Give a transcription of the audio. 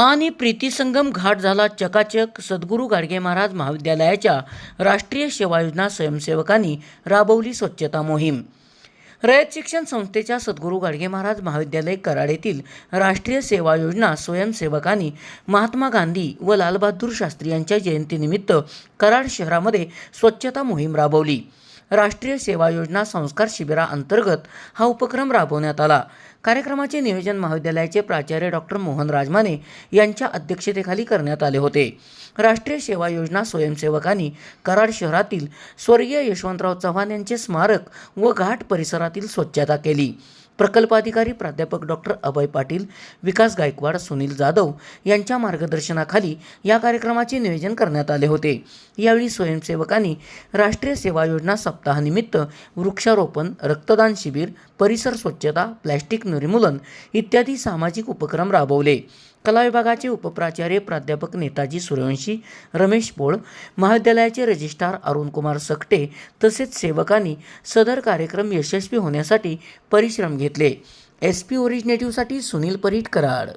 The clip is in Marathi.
आणि प्रीतीसंगम घाट झाला चकाचक सद्गुरू गाडगे महाराज महाविद्यालयाच्या राष्ट्रीय सेवा योजना स्वयंसेवकांनी राबवली स्वच्छता मोहीम. रयत शिक्षण संस्थेच्या सद्गुरू गाडगे महाराज महाविद्यालय कराड येथील राष्ट्रीय सेवा योजना स्वयंसेवकांनी महात्मा गांधी व लालबहादूर शास्त्री यांच्या जयंतीनिमित्त कराड शहरामध्ये स्वच्छता मोहीम राबवली. राष्ट्रीय सेवा योजना संस्कार शिबिराअंतर्गत हा उपक्रम राबवण्यात आला. कार्यक्रमाचे नियोजन महाविद्यालयाचे प्राचार्य डॉक्टर मोहन राजमाने यांच्या अध्यक्षतेखाली करण्यात आले होते. राष्ट्रीय सेवा योजना स्वयंसेवकांनी कराड शहरातील स्वर्गीय यशवंतराव चव्हाण यांचे स्मारक व घाट परिसरातील स्वच्छता केली. प्रकल्पाधिकारी प्राध्यापक डॉक्टर अभय पाटील विकास गायकवाड सुनील जाधव यांच्या मार्गदर्शनाखाली या कार्यक्रमाचे नियोजन करण्यात आले होते. यावेळी स्वयंसेवकांनी राष्ट्रीय सेवा योजना सप्ताहानिमित्त वृक्षारोपण रक्तदान शिबिर परिसर स्वच्छता प्लॅस्टिक निर्मूलन इत्यादी सामाजिक उपक्रम राबवले. कला विभागाचे उपप्राचार्य प्राध्यापक नेताजी सूर्यवंशी रमेश पोळ महाविद्यालयाचे रजिस्ट्रार अरुणकुमार सकटे तसेच सेवकांनी सदर कार्यक्रम यशस्वी होण्यासाठी परिश्रम घेतले. एस पी ओरिजिनेटिव्हसाठी सुनील परीट कराड.